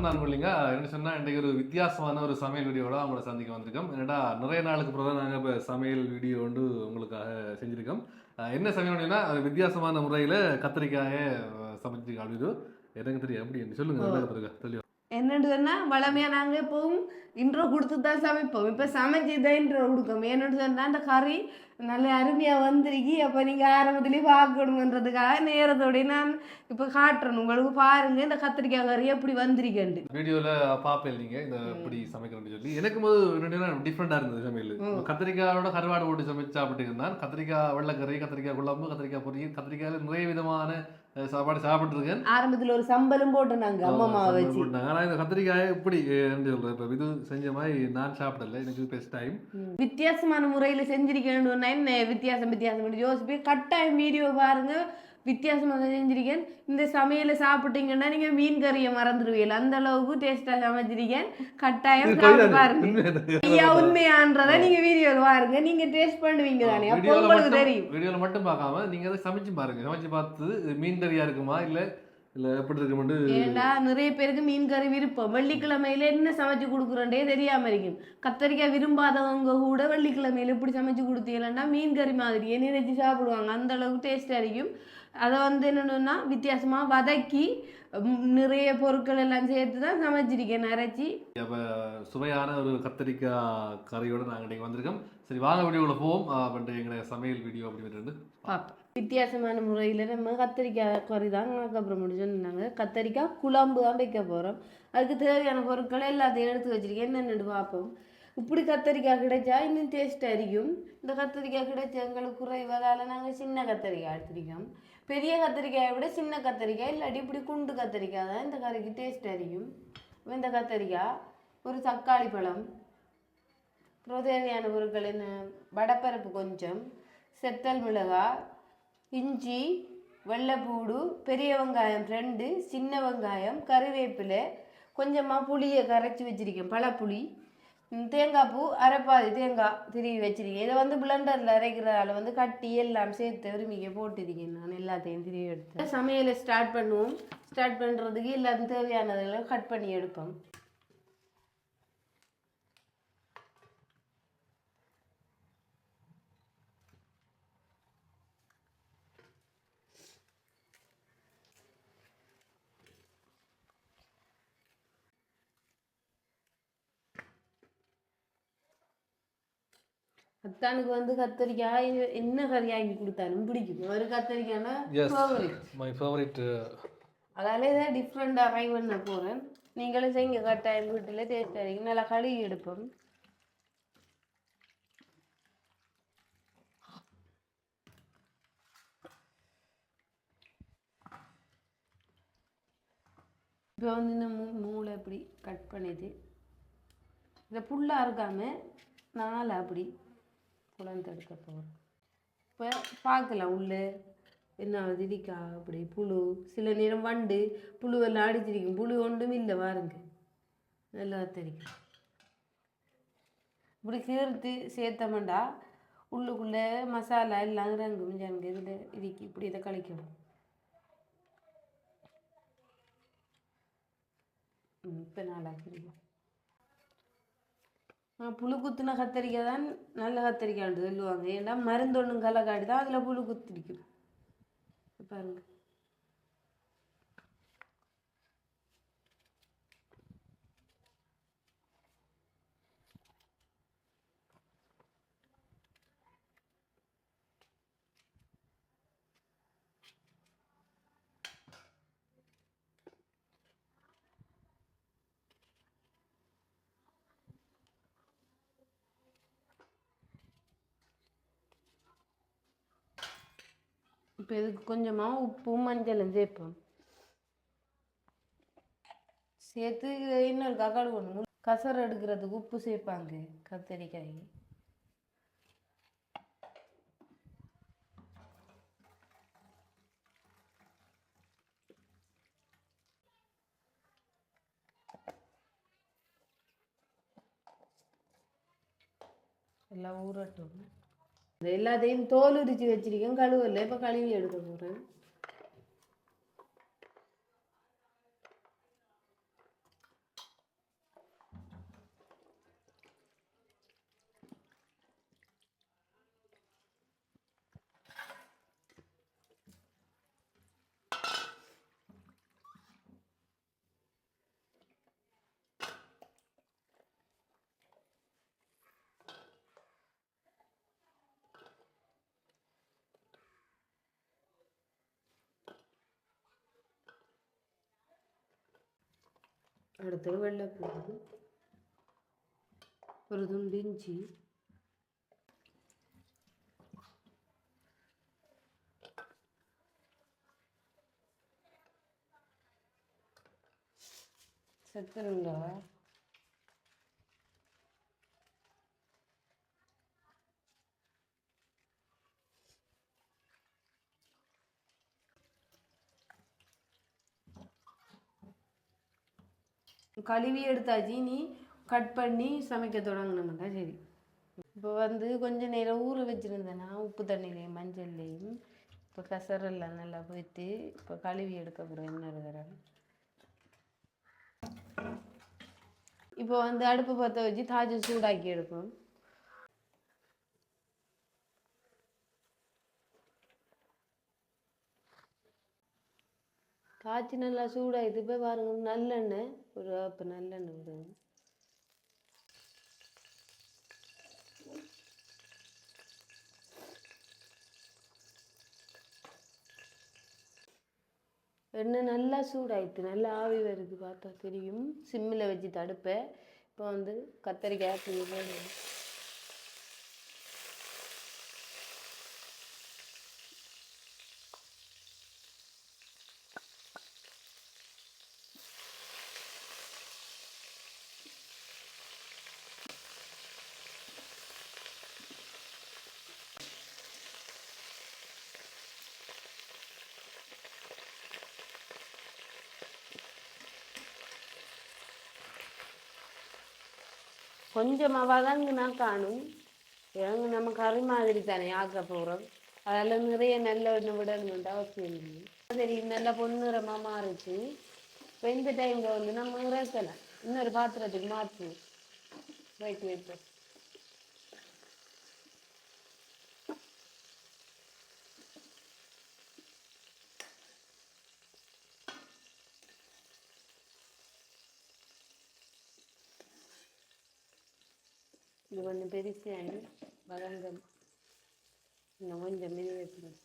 வணக்கம் நான் இல்லைங்க என்ன சொன்னா இன்றைக்கு ஒரு வித்தியாசமான ஒரு சமையல் வீடியோட உங்களை சந்திக்க வந்திருக்கோம். என்னடா நிறைய நாளுக்கு பிறகு நாங்கள் இப்போ சமையல் வீடியோ வந்து உங்களுக்காக செஞ்சிருக்கோம். என்ன சமையல் அது வித்தியாசமான முறையில் கத்திரிக்காயை அஹ், சமைச்சிருக்க எனக்கு தெரியும் எப்படி? என்று சொல்லுங்க நல்லா கத்திரிக்கா தெரியும் என்னன்னு சொன்னா எப்பவும் இன்ட்ரோ கொடுத்து தான் சமைப்போம். இப்ப சமைச்சு தான் இன்ட்ரோ கொடுக்கோம். என்னன்னு சொன்னா அந்த கறி நல்ல அருமையா வந்திருக்கி அப்ப நீங்க ஆரம்பத்திலேயே பார்க்கணுன்றதுக்காக நேரத்தோடய நான் இப்ப காட்டுறேன். உங்களுக்கு பாருங்க இந்த கத்திரிக்காய் கறி எப்படி வந்திருக்கேன்ட்டு. வீடியோவில் பார்ப்பேன் இல்லைங்க இந்த எப்படி சமைக்கிறேன்னு சொல்லி. எனக்கு போது டிஃப்ரெண்டாக இருந்தது சமையல். கத்திரிக்காயோட கருவாடு போட்டு சமைச்சு சாப்பிட்டு இருந்தான் கத்திரிக்காய் வெள்ளைக்கறி கத்திரிக்காய் குழம்பு கத்திரிக்காய் பொரியல் கத்திரிக்காயில் நிறைய விதமான சாப்பாடு சாப்பிட்ருக்கேன் ஆரம்பத்துல ஒரு சம்பலும் போட்டு நாங்க அம்மா அம்மாவை வச்சு. ஆனால் இந்த கத்திரிக்காயை எப்படி சொல்கிறேன் இப்போ இது செஞ்ச மாதிரி நான் சாப்பிடல. எனக்கு பெஸ்ட் டைம். வித்தியாசமான முறையில் செஞ்சிருக்கேன்னு என்ன வித்தியாசம் வித்தியாசம் யோசிப்பி கட்டாயம் வீடியோ பாருங்க. வித்தியாசமாக செஞ்சிருக்கேன். இந்த சமையலை சாப்பிட்டீங்கன்னா நீங்க மீன் கறியை மறந்துடுவீங்க. அந்த அளவுக்கு டேஸ்டா சமைச்சிருக்கேன். கட்டாயம் பாருங்க. ஐயா உண்மையான்றதை நீங்க வீடியோல பாருங்க. நீங்க டேஸ்ட் பண்ணுவீங்க தானே. அப்போ வீடியோவில் உங்களுக்கு தெரியும். வீடியோவில் மட்டும் பார்க்காம நீங்கள் அதை சமைச்சு பாருங்க. சமைச்சு பார்த்து மீன் கறியாக இருக்குமா? இல்லை இல்லை எப்படி இருக்குமெண்டு ஏண்டா நிறைய பேருக்கு மீன் கறி விருப்பம். வெள்ளிக்கிழமையில என்ன சமைச்சு கொடுக்குறோண்டே தெரியாம இருக்கும் கத்தரிக்காய் விரும்பாதவங்க கூட வெள்ளிக்கிழமையில இப்படி சமைச்சு கொடுத்தீங்கன்னா மீன் கறி மாதிரியே நினைச்சு சாப்பிடுவாங்க. அந்த அளவுக்கு டேஸ்டா இருக்கும். அதை வந்து என்னன்னா வித்தியாசமா வதக்கி நிறைய பொருட்கள் எல்லாம் சேர்த்து தான் சமைச்சிருக்கேன் அரைச்சி சுவையான ஒரு கத்திரிக்காய் கறியோட நாங்கள் இன்றைக்கி வந்திருக்கோம். சரி வாங்க வீடியோவில் போவோம். அப்படின்ட்டு எங்களுடைய சமையல் வீடியோ அப்படின்னு பார்ப்போம் வித்தியாசமான முறையில் நம்ம கத்தரிக்காய் கறி தான் அதுக்கப்புறம் சொன்னாங்க. கத்தரிக்காய் குழம்பு தான் வைக்க போகிறோம் அதுக்கு தேவையான பொருட்களை எல்லாத்தையும் எடுத்து வச்சிருக்கேன். என்னென்னு பார்ப்போம். இப்படி கத்தரிக்காய் கிடைச்சா இன்னும் டேஸ்ட்டாக இருக்கும் இந்த கத்தரிக்காய் கிடைச்ச எங்களுக்கு குறைவதால் நாங்கள் சின்ன கத்தரிக்காய் எடுத்துருக்கோம். பெரிய கத்தரிக்காயை விட சின்ன கத்தரிக்காய் இல்லாட்டி இப்படி குண்டு கத்தரிக்காய் தான் இந்த கறிக்கு டேஸ்ட்டாக இருக்கும் இந்த கத்தரிக்காய் ஒரு தக்காளி பழம் அப்புறம் தேவையான பொருட்கள் என்ன? வடப்பருப்பு கொஞ்சம் செத்தல் மிளகாய் இஞ்சி வெள்ளைப்பூடு பெரிய வெங்காயம் ரெண்டு சின்ன வெங்காயம் கறிவேப்பிலை கொஞ்சமாக புளியை கரைச்சி வச்சிருக்கேன். பழப்புளி ம், தேங்காய் பூ அரைப்பாதி தேங்காய் திருவி வச்சுருக்கேன். இதை வந்து பிளண்டரில் அரைக்கிறதால வந்து கட்டி எல்லாம் சேர்த்து விரும்பிக்க போட்டுருக்கேன் நான். எல்லாத்தையும் திருவி எடுத்து. சமையலை ஸ்டார்ட் பண்ணுவோம். ஸ்டார்ட் பண்ணுறதுக்கு எல்லாத்தையும் தேவையானதெல்லாம் கட் பண்ணி எடுப்போம். அத்தானுக்கு வந்து கத்தரிக்காய் என்ன கறி ஆக்கி கொடுத்தாலும் பிடிக்கும் ஒரு கத்தரிக்காய்னா. மை ஃபேவரட் அதால இதை டிஃப்ரெண்டாக ட்ரை பண்ண போகிறேன் நீங்களும் செய்யுங்க கட்டாயம் வீட்டில் டேஸ்ட் அடிக்கும் நல்லா கழுவி எடுப்போம். இப்போ வந்து இந்த மூ மூளை அப்படி கட் பண்ணிட்டு இதை புல்லாக இருக்காம நாலு அப்படி குழந்தை எடுக்க போகிறோம் இப்போ பார்க்கலாம் உள்ளே. என்ன திரிக்கா அப்படி புழு. சில நேரம் வண்டு புழுவெல்லாம் அடிச்சிருக்கும். புழு ஒன்றும் இல்லை பாருங்க. நல்லா தெரிக்கும் இப்படி சேர்த்து சேர்த்தோம்டா உள்ளுக்குள்ளே மசாலா எல்லாம் இறங்கும். ஜனங்க இதில் இடிக்கி இப்படி இதை கழிக்கணும் இப்போ நல்லா புழு குத்துன கத்தரிக்காய் தான் நல்ல கத்தரிக்காய்னு சொல்லுவாங்க. ஏன்னா மருந்தொன்றும் களை கலக்காடி தான் அதில் புழு குத்திருக்கும். பாருங்கள் இப்போ இதுக்கு கொஞ்சமாக உப்பும் மஞ்சளும் சேர்ப்போம் சேர்த்து இன்னொரு கக்காடு ஒன்று கசர் எடுக்கிறதுக்கு உப்பு சேர்ப்பாங்க கத்தரிக்காய். எல்லாம் ஊறட்டும். எல்லாத்தையும் தோல் உரிச்சு வச்சிருக்கேன் கழுவல. இப்போ கழுவி எடுக்க போகிறேன் அடுத்தது வெள்ளைப்பூண்டு ஒரு துண்டு இஞ்சி சக்கரைங்களா கழுவி எடுத்தாச்சு. நீ கட் பண்ணி சமைக்க தொடங்கினோம்னா சரி. இப்போ வந்து கொஞ்ச நேரம் ஊற வச்சுருந்தேன்னா உப்பு தண்ணிலையும் மஞ்சள்லையும் இப்போ கசரெல்லாம் நல்லா போயிட்டு இப்போ கழுவி எடுக்க போகிறேன் என்ன இப்போ வந்து அடுப்பு பற்ற வச்சு தாஜி சூடாக்கி எடுப்போம் காய்ச்சி நல்லா சூடாயிடுது இப்போ பாருங்க நல்லெண்ணெய் ஒரு இப்போ நல்லெண்ணெய் விடுங்க. எண்ணெய் நல்லா சூடாயிடுது நல்லா ஆவி வருது பார்த்தா தெரியும். சிம்மில் வச்சு தடுப்பேன். இப்போ வந்து கத்தரிக்காய் புளி போடணும் கொஞ்சமாக வதங்குனா காணும் இறங்கு நம்ம கறி மாதிரி தானே ஆக்க போகிறோம் அதில் நிறைய நல்ல ஒன்று விடணுன்ற அவசியம் இல்லை தெரியும் நல்லா பொன்னிறமாக மாறிச்சு இப்போ இந்த டைமில் வந்து நம்ம இறக்கலாம் இன்னொரு பாத்திரத்துக்கு மாற்றுவோம் ரைட் வைப்போம் இது கொஞ்சம் பெருசாக வதங்கம் இன்னும் கொஞ்சம் மினி வைக்கணும்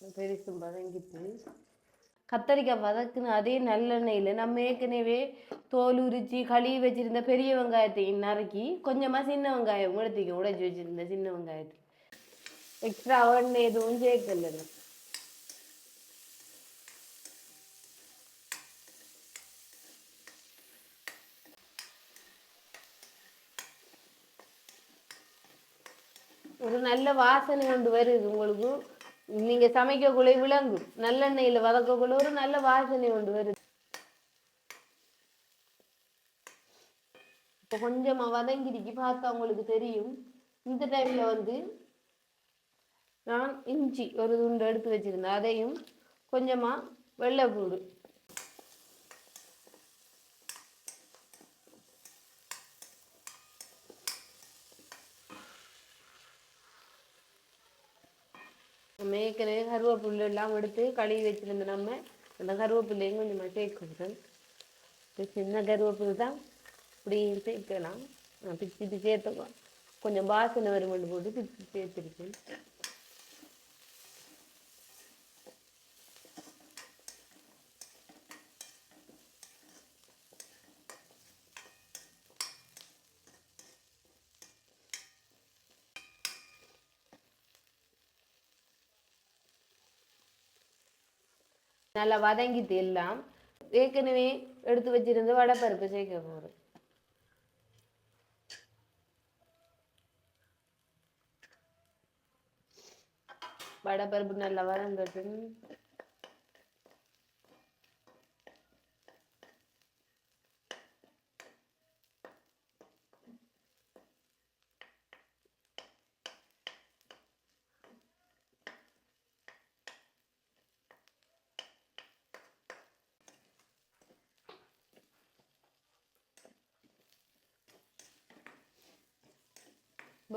பெருசும் வதங்கிட்டு. கத்தரிக்காய் வதக்குன அதே நல்லெண்ணெயில் நம்ம ஏற்கனவே தோல் உரிச்சு கழுவி வச்சுருந்த பெரிய வெங்காயத்தையும் நறுக்கி கொஞ்சமாக சின்ன வெங்காயம் எடுத்துக்க உடைச்சி வச்சுருந்த சின்ன வெங்காயத்தை எக்ஸ்ட்ரா எண்ணெய் எதுவும் சேர்க்கல ஒரு நல்ல வாசனை கொண்டு வருது உங்களுக்கு. நீங்க சமைக்கக்குள்ளே விளங்கும். நல்லெண்ணெயில் வதக்கக்குள்ள ஒரு நல்ல வாசனை கொண்டு வருது. இப்போ கொஞ்சமாக வதங்கிருக்கி பார்த்தா உங்களுக்கு தெரியும். இந்த டைமில் வந்து நான் இஞ்சி ஒரு துண்டு எடுத்து வச்சிருந்தேன். அதையும் கொஞ்சமாக வெள்ளைப்பூடு நம்ம ஏற்கனவே எல்லாம் எடுத்து கழுவி வச்சுருந்த நம்ம அந்த கருவேப்பிலையும் கொஞ்சமாக சேர்க்கணும். சின்ன கருவேப்பிலை தான் இப்படி சேர்க்கலாம். பிச்சு பிச்சு சேர்த்துக்கோ கொஞ்சம் வாசனை வருமெண்டு போட்டு பிச்சு சேர்த்துருக்கேன். நல்லா வதங்கிட்டு எல்லாம் ஏற்கனவே எடுத்து வச்சிருந்த வடைப்பருப்பு சேர்க்க போகிறோம் வடைப்பருப்பு நல்லா வதங்கட்டும்.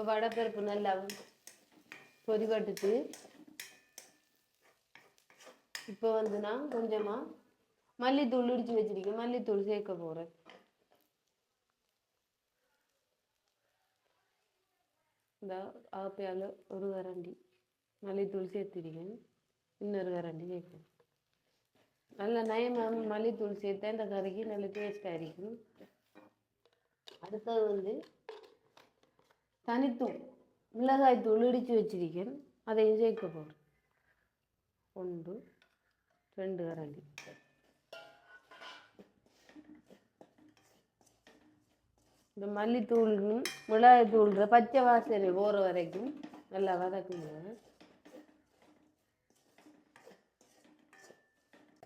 வடைப்பருப்பு நல்லா கொதிக்கட்டுச்சு இப்போ வந்து நான் கொஞ்சமாக மல்லித்தூள் இடிச்சு வச்சிருக்கேன். மல்லித்தூள் சேர்க்க போகிறேன் இந்த ஆப்பையால் ஒரு கரண்டி மல்லித்தூள் சேர்த்துருக்கேன். இன்னொரு கரண்டி சேர்க்கணும் நல்ல நயமாக மல்லித்தூள் சேர்த்தா இந்த கறிக்கு நல்ல டேஸ்ட்டாக இருக்கும். அடுத்தது வந்து தனித்தூள் மிளகாய் தூள் இடித்து வச்சிருக்கேன். அதையும் சேர்க்க போகிறேன் ஒன்று ரெண்டு கரண்டி இந்த மல்லித்தூளும் மிளகாய் தூள் பச்சை வாசனை போகிற வரைக்கும் நல்லா வதக்குங்க.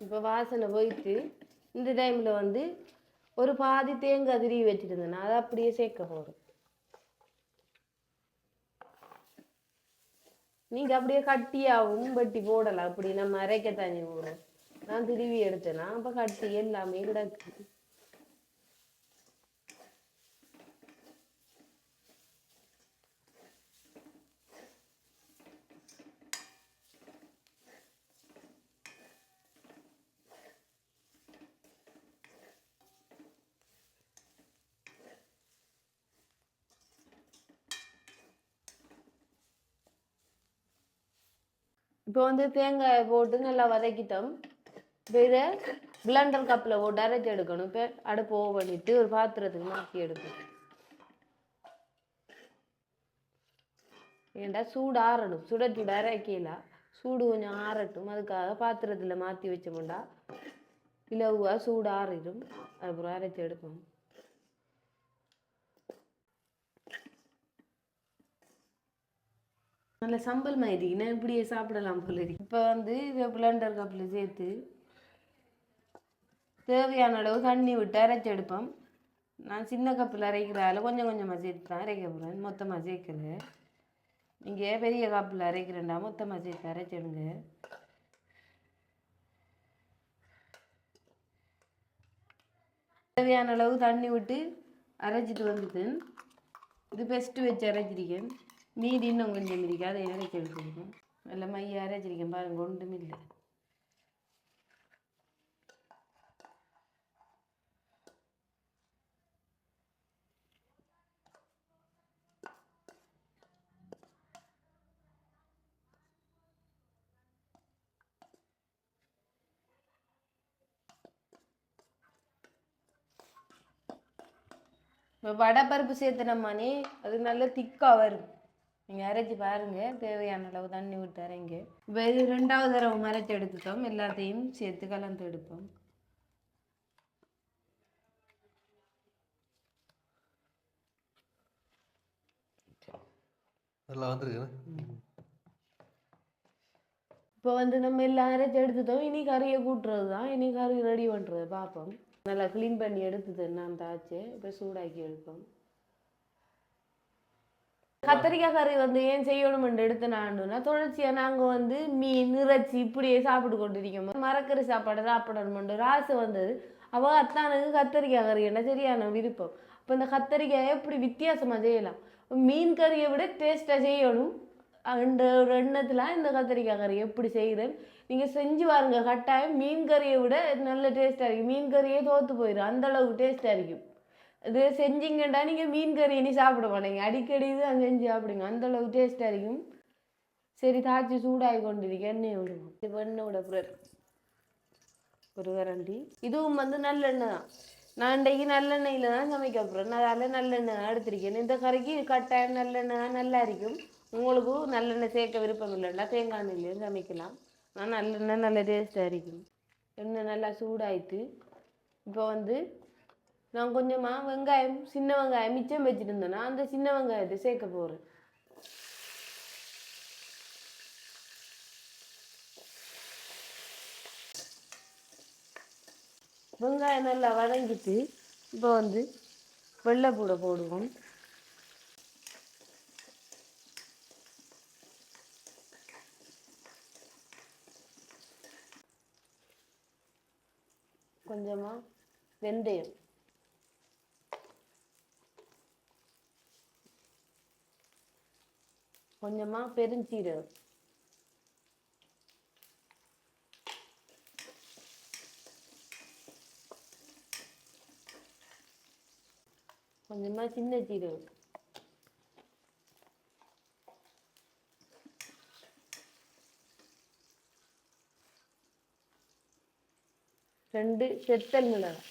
இப்போ வாசனை போயிட்டு இந்த டைமில் வந்து ஒரு பாதி தேங்காய் திருவி வச்சுருந்தேன். அதை அப்படியே சேர்க்க போகிறேன் நீங்க அப்படியே கட்டியா வெட்டி போடலாம். அப்படி நம்ம அரைக்க தண்ணி போடுறோம் நான் திருவி எடுத்தேன்னா அப்ப கட்டி எல்லாமே கிடக்கு. இப்போ வந்து தேங்காயை போட்டு நல்லா வதக்கிட்டோம். இப்போ இதை பிளண்டர் கப்பில் போட்டு அரைச்சி எடுக்கணும். இப்போ அடுப்பு ஓவ் பண்ணிட்டு ஒரு பாத்திரத்துக்கு மாற்றி எடுக்கணும் ஏண்டா சூடு ஆறணும். சுட சுட அரைக்கலாம் சூடு கொஞ்சம் ஆறட்டும். அதுக்காக பாத்திரத்தில் மாற்றி வச்சோம்டா. இலவுவாக சூடு ஆறிடும். அப்புறம் அரைச்சி எடுக்கணும் நல்ல சம்பல் மாதிரி நான் இப்படியே சாப்பிடலாம் போல இருக்கு. இப்போ வந்து இதை பிளண்டர் கப்பில் சேர்த்து தேவையான அளவு தண்ணி விட்டு அரைச்சி எடுப்போம். நான் சின்ன கப்பில் அரைக்கிறதால கொஞ்சம் கொஞ்சமாக சேர்த்து தான் அரைக்க போகிறேன் மொத்தமாக சேர்க்கல நீங்கள் பெரிய கப்பில் அரைக்கிறேன்டா மொத்தமாக சேர்த்து அரைச்சிடுங்க தேவையான அளவு தண்ணி விட்டு அரைச்சிட்டு வந்துட்டேன். இது பெஸ்ட்டு வச்சு அரைச்சிருக்கேன். மீதி இன்னும் கொஞ்சம் இருக்கு அதை இறக்கி எடுத்துருக்கேன் நல்ல மைய அரைச்சிருக்கேன் பாருங்க ஒன்றும் இல்லை. இப்போ வடைப்பருப்பு சேர்த்துனோம்மானே அது நல்லா திக்காக வரும். நீங்கள் அரைச்சி பாருங்க. தேவையான அளவு தண்ணி விட்டு அரைங்க. இப்போ இது ரெண்டாவது தடவை அரைச்சி எடுத்துட்டோம். எல்லாத்தையும் சேர்த்து கலந்து எடுப்போம். நல்லா வந்துருக்கு இப்போ வந்து நம்ம எல்லாம் அரைச்சி எடுத்துட்டோம். இனி கறியை கூட்டுறது தான். இனி கறி ரெடி பண்ணுறது பார்ப்போம். நல்லா க்ளீன் பண்ணி எடுத்துட்டு நான் தாச்சு. இப்போ சூடாக்கி எடுப்போம். கத்திரிக்காய் கறி வந்து ஏன் செய்யணும்னு எடுத்து நாண்டுனா தொடர்ச்சியாக நாங்கள் வந்து மீன் இறைச்சி இப்படியே சாப்பிட்டு கொண்டிருக்கோம். மரக்கறி சாப்பாடு சாப்பிடணும்னு ராசு வந்தது. அவள் அத்தானுக்கு கத்திரிக்காய் கறி என்ன சரியான விருப்பம்? அப்போ இந்த கத்தரிக்காயை எப்படி வித்தியாசமாக செய்யலாம்? மீன் கறியை விட டேஸ்ட்டாக செய்யணும் அந்த ஒரு எண்ணத்தில் இந்த கத்திரிக்காய் கறி எப்படி செய்கிறேன் நீங்கள் செஞ்சு பாருங்க. கட்டாயம் மீன் கறியை விட நல்ல டேஸ்ட்டாக இருக்கும். மீன் கறியே தோற்று போயிடும் அந்த அளவுக்கு டேஸ்ட்டாக இருக்கும். இது செஞ்சீங்கண்டா நீங்கள் மீன் கறி இனி சாப்பிட மாட்டீங்க. அடிக்கடி இது செஞ்சு சாப்பிடுங்க. அந்தளவு டேஸ்ட்டாக இருக்கும். சரி தாச்சி சூடாகி கொண்டிருக்கு எண்ணெய் விடுவோம். இப்போ எண்ணெய் விட பிறகு ஒரு கரண்டி. இதுவும் வந்து நல்லெண்ணெய் தான். நான் இன்றைக்கு நல்லெண்ணெயில் தான் சமைக்க போகிறேன் நான் அதில் நல்லெண்ணெய் தான் எடுத்திருக்கேன். இந்த கறிக்கு கட்டாயம் நல்லெண்ணெய் தான் நல்லா இருக்கும். உங்களுக்கும் நல்லெண்ணெய் சேர்க்க விருப்பம் இல்லைன்னா தேங்காய் எண்ணெயிலையும் சமைக்கலாம். நான் நல்லெண்ணெய் நல்ல டேஸ்ட்டாக இருக்கும். எண்ணெய் நல்லா சூடாயிட்டு இப்போ வந்து நான் கொஞ்சமாக வெங்காயம் சின்ன வெங்காயம் மிச்சம் வச்சுருந்தேன்னா அந்த சின்ன வெங்காயத்தை சேர்க்க போகிறேன் வெங்காயம் நல்லா வதங்கிட்டு இப்போ வந்து வெள்ளைப்பூடை போடுவோம். கொஞ்சமாக வெந்தயம். கொஞ்சமாக பெருஞ்சீரகம். கொஞ்சமாக சின்ன சீரகம். ரெண்டு செத்தல் மிளகாய்.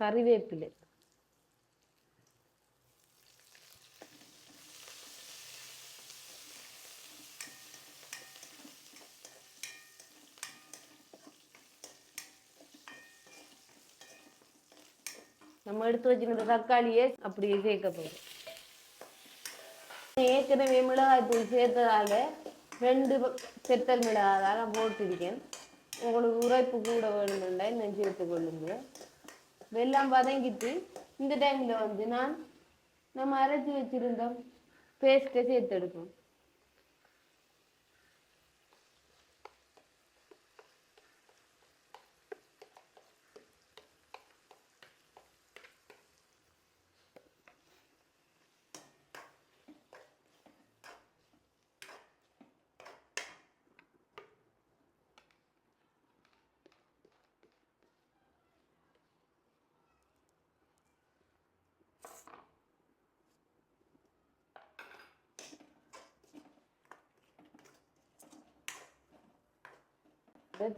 கறிவேப்பிலை. நம்ம எடுத்து வச்சுக்கிற தக்காளியே அப்படியே சேர்க்க போகிறோம் ஏற்கனவே மிளகாய் தூள் சேர்த்ததால ரெண்டு செத்தல் மிளகாய் தான் நான் போட்டிருக்கேன். உங்களுக்கு உரைப்பு கூட வேணுமெண்டா இன்னும் சேர்த்து கொள்ளுங்க. வெள்ளம் வதங்கிட்டு இந்த டைமில் வந்து நான் நம்ம அரைச்சி வச்சுருந்தோம் பேஸ்ட்டை சேர்த்து எடுக்கணும்.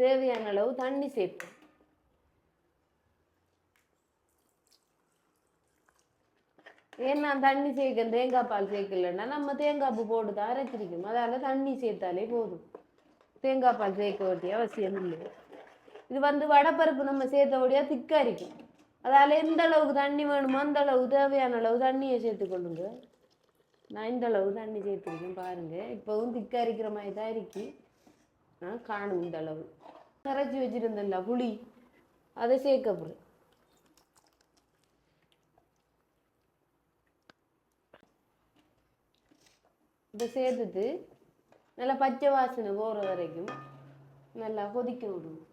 தேவையான அளவு தண்ணி சேர்ப்போம். ஏன்னா தண்ணி சேர்க்க தேங்காய் பால் சேர்க்கலன்னா நம்ம தேங்காய் பூ போட்டு தான் அரைச்சிருக்கோம் அதால் தண்ணி சேர்த்தாலே போதும். தேங்காய் பால் சேர்க்க வேண்டிய அவசியம் இல்லை. இது வந்து வடப்பருப்பு நம்ம சேர்த்த வழியாக திக்கா இருக்கும். அதால எந்த அளவுக்கு தண்ணி வேணுமோ அந்த அளவு தேவையான அளவு தண்ணியை சேர்த்து கொள்ளுங்க. நான் இந்த அளவு தண்ணி சேர்த்துருக்கேன் பாருங்கள் இப்போவும் திக்காக இருக்கிற மாதிரி தான் இருக்குது காணும் இந்த அளவு. கரைச்சி வச்சிருந்தேன்ல புளி அதை சேர்க்க போகிறேன் இதை சேர்த்துட்டு நல்லா பச்சை வாசனை போகிற வரைக்கும் நல்லா கொதிக்க விடுவோம்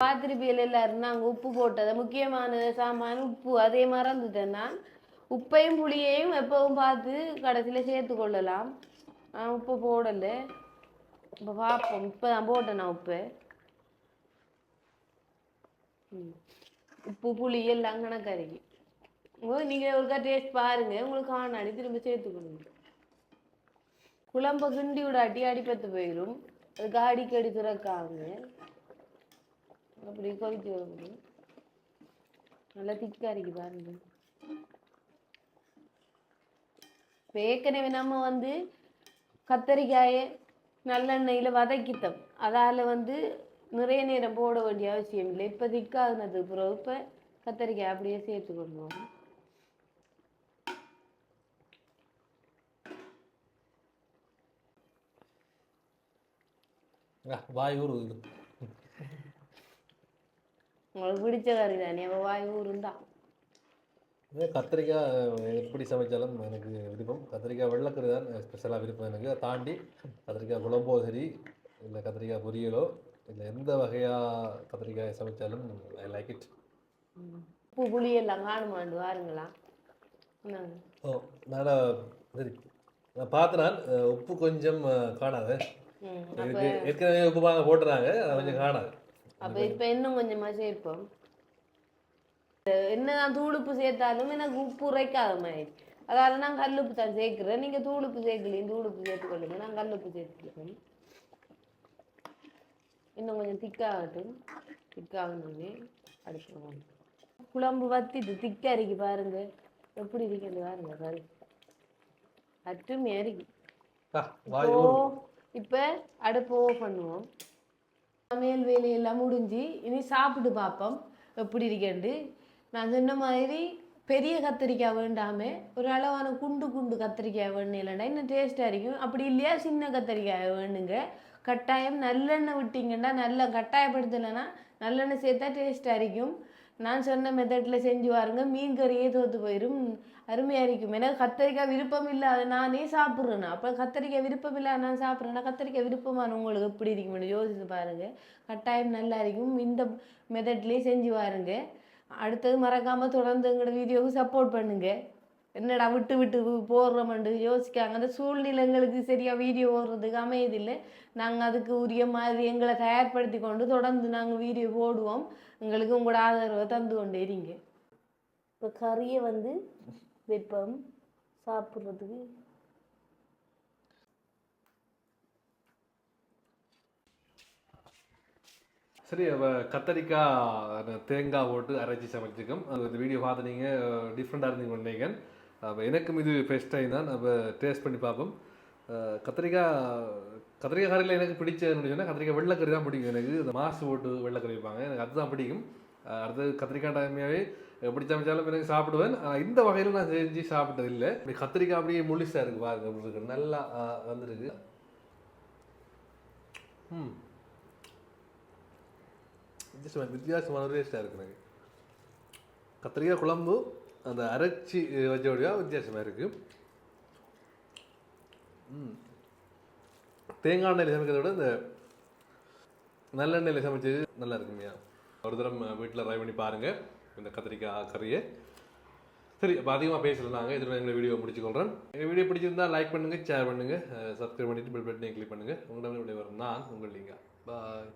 பார்த்துருப்பியல் எல்லாரும் நாங்கள் உப்பு போட்டதை. முக்கியமான சாமான் உப்பு. அதே மறந்துட்டேன் நான். உப்பையும் புளியையும் எப்பவும் பார்த்து கடைசியில் சேர்த்து கொள்ளலாம். உப்பு போடலை. இப்போ பார்ப்போம் இப்போ தான் போட்டேன் நான் உப்பு. ம். உப்பு புளி எல்லாம் கணக்கரைக்கு நீங்கள் ஒருக்கா டேஸ்ட் பாருங்கள் உங்களுக்கு காணாடி. திரும்ப சேர்த்துக்கணும். குழம்ப கிண்டி விடாட்டி அடிப்பத்து போயிடும் அதுக்கு அடிக்கடி திறக்காங்க. அப்படி கொதிக்க வைக்கணும் நல்லா திக்கா இருக்கு பாருங்க. இப்ப ஏற்கனவே நம்ம வந்து கத்தரிக்காயை நல்லெண்ணெயில் வதக்கித்தோம். அதால் வந்து நிறைய நேரம் போட வேண்டிய அவசியம் இல்லை. இப்போ திக்காகுனது பிறகு இப்போ கத்தரிக்காய் அப்படியே சேர்த்து கொள்வோம். வாய் ஊறுது. உங்களுக்கு பிடிச்ச கறி தானே? வாய் ஊருந்தா இதே கத்திரிக்காய் எப்படி சமைச்சாலும் எனக்கு விருப்பம். கத்திரிக்காய் வெள்ளைக்கறி தான் ஸ்பெஷலாக விருப்பம் எனக்கு. தாண்டி கத்திரிக்காய் குழம்போ சரி இல்லை கத்திரிக்காய் பொரியலோ இல்லை எந்த வகையாக கத்திரிக்காய் சமைச்சாலும் ஐ லைக் இட் உப்பு புளி எல்லாம் காணுமாண்டு வாருங்களா? இந்தாங்க. ஓ நல்லா சரி. நான் பார்த்தேன் நான் அஹ், உப்பு கொஞ்சம் காணாது. ஏற்கனவே உப்பு போட்டுறாங்க கொஞ்சம் காணாது. அப்போ இப்போ இன்னும் கொஞ்சமா சேர்ப்போம். என்னதான் தூளுப்பு சேர்த்தாலும் எனக்கு உப்பு உரைக்காத மாதிரி. அதால நான் கல்லுப்பு தான் சேர்க்கிறேன். நீங்க தூளுப்பு சேர்க்கலையும் தூளுப்பு சேர்த்துக்கொள்ளுங்க நான் கல்லுப்பு சேர்த்துக்கிறேன். இன்னும் கொஞ்சம் திக்காகட்டும். திக்காகணுமே. அடுத்து குழம்பு வத்திட்டு திக்கா இருக்கு பாருங்க. எப்படி இருக்குது பாருங்க பாரு. அற்றுமையா இருக்கு ஓ இப்போ அடுப்பு ஓஃப் பண்ணுவோம். சமையல் வேலையெல்லாம் முடிஞ்சு இனி சாப்பிட்டு பார்ப்போம். எப்படி இருக்கேன்ட்டு நான் சொன்ன மாதிரி பெரிய கத்திரிக்காய் வேண்டாமே ஒரு அளவான குண்டு குண்டு கத்திரிக்காய் வேணும் இல்லைன்னா இன்னும் டேஸ்ட்டாக இருக்கும். அப்படி இல்லையா சின்ன கத்திரிக்காய் வேணுங்க. கட்டாயம் நல்லெண்ணெய் விட்டிங்கன்னா நல்லா கட்டாயப்படுத்தலைன்னா நல்லெண்ணெய் சேர்த்தா டேஸ்ட்டாக இருக்கும். நான் சொன்ன மெத்தடில் செஞ்சு பாருங்க மீன் கறியே தோற்று போயிடும் அருமையாக இருக்கும். எனக்கு கத்தரிக்காய் விருப்பம் இல்லாத நானே சாப்பிட்றேன். அப்போ கத்தரிக்காய் விருப்பம் இல்லாத நான் சாப்பிட்றேன்னா கத்தரிக்காய் விருப்பமான உங்களுக்கு எப்படி இருக்கும்னு யோசித்து பாருங்கள் கட்டாயம் நல்லா இருக்கும். இந்த மெத்தட்லேயே செஞ்சு பாருங்க. அடுத்தது மறக்காமல் தொடர்ந்து எங்களோட வீடியோவுக்கு சப்போர்ட் பண்ணுங்க. என்னடா விட்டு விட்டு போடுறோமெண்டு யோசிக்காங்க. அந்த சூழ்நிலை எங்களுக்கு சரியாக வீடியோ ஓடுறதுக்கு அமையதில்லை. நாங்கள் அதுக்கு உரிய மாதிரி எங்களை தயார்படுத்தி கொண்டு தொடர்ந்து நாங்கள் வீடியோ போடுவோம். எங்களுக்கு உங்களோட ஆதரவை தந்து கொண்டே இருங்க. இப்போ கறியை வந்து வைப்போம் சாப்பிட்றதுக்கு சரி கத்தரிக்காய் அந்த தேங்காய் போட்டு அரைச்சி சமைச்சிருக்கோம் அது இந்த வீடியோ பார்த்து நீங்கள் டிஃப்ரெண்ட்டாக இருந்தீங்க நினைக்கிறேன் அப்போ எனக்கும் இது ஃபர்ஸ்ட் டைம் தான். நம்ம டேஸ்ட் பண்ணி பார்ப்போம். கத்திரிக்காய் கத்திரிக்காய் கறியில் எனக்கு பிடிச்சதுன்னு சொன்னால் கத்திரிக்காய் வெள்ளைக்கறி தான் பிடிக்கும் எனக்கு. இந்த மாசு போட்டு வெள்ளைக்கறி வைப்பாங்க. எனக்கு அதுதான் பிடிக்கும். அடுத்து அடுத்தது கத்திரிக்காய் டைமையாகவே எப்படி சமைச்சாலும் எனக்கு சாப்பிடுவேன். இந்த வகையில் நான் செஞ்சு சாப்பிட்டது இல்லை. இப்படி கத்திரிக்காய் அப்படியே முழுசாக இருக்குது பாருங்க அப்படி இருக்கு. நல்லா வந்திருக்கு. ம். வித்தியாசமாக வித்தியாசமான டேஸ்ட்டாக இருக்கு எனக்கு. கத்திரிக்காய் குழம்பு அந்த அரைச்சி வச்சோடையாக வித்தியாசமாக இருக்குது ம். தேங்காய் எண்ணெயில் சமைக்கிறத விட இந்த நல்லெண்ணெயில் சமைச்சது நல்லா இருக்குங்கய்யா ஒரு தரம் வீட்டில் ட்ரை பண்ணி பாருங்கள் இந்த கத்திரிக்காய் கறியை. சரி இப்போ அதிகமாக பேசல நாங்கள் இதில் எங்களை வீடியோ முடிச்சுக்கொள்கிறேன் எங்கள் வீடியோ பிடிச்சிருந்தா லைக் பண்ணுங்கள் ஷேர் பண்ணுங்கள் சப்ஸ்கிரைப் பண்ணிவிட்டு பில் பட்டனை கிளிக் பண்ணுங்கள் உங்களிடம் விடைபெறும் நான் உங்கள் லிங்கா. பாய்